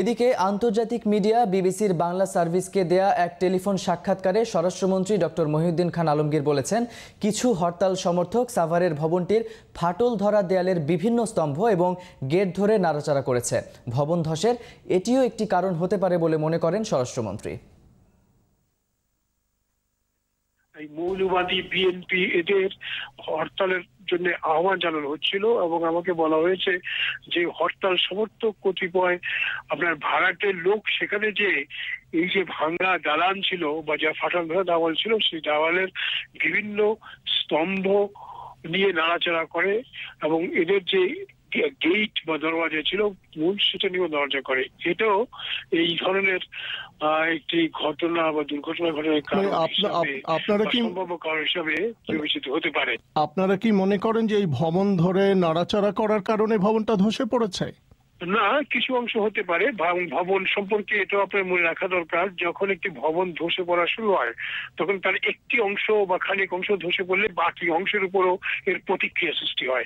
এদিকে আন্তর্জাতিক মিডিয়া বিবিসির বাংলা সার্ভিসকে দেয়া এক টেলিফোন সাক্ষাৎকারে স্বরাষ্ট্রমন্ত্রী ডক্টর মহিউদ্দিন খান আলমগীর বলেছেন, কিছু হরতাল সমর্থক সাভারের ভবনটির ফাটল ধরা দেয়ালের বিভিন্ন স্তম্ভ এবং গেট ধরে নাড়াচাড়া করেছে। ভবন ধসের এটিও একটি কারণ হতে পারে বলে মনে করেন স্বরাষ্ট্রমন্ত্রী। এই মৌলবাদী বিএনপি এদের হরতালের জন্য আহ্বান জানানো হচ্ছিল এবং আমাকে বলা হয়েছে যে হরতাল সমর্থক কতিপয় আপনার ভাড়াটের লোক সেখানে যে এই যে ভাঙ্গা দালান ছিল বা যা ফাটাল ধরা দেওয়াল ছিল, সেই দেওয়ালের বিভিন্ন স্তম্ভ নিয়ে নাড়াচাড়া করে এবং এদের যে গেট বা দরওয়াজা ছিল মূল সেটা নিয়েও দরজা করে। এটাও এই ধরনের একটি ঘটনা বা দুর্ঘটনা ঘটনার কারণ মানে হিসাবে আপনারা কি- কারণ হিসাবে বিবেচিত হতে পারে। আপনারা কি মনে করেন যে এই ভবন ধরে নাড়াচাড়া করার কারণে ভবনটা ধসে পড়েছে? না কিছু অংশ হতে পারে ভাব- ভবন সম্পর্কে এটা আপনার মনে রাখা দরকার যখন একটি ভবন ধসে পড়া শুরু হয় তখন তার একটি অংশ বা খানিক অংশ ধসে পড়লে বাকি অংশের উপরও এর প্রতিক্রিয়া সৃষ্টি হয়।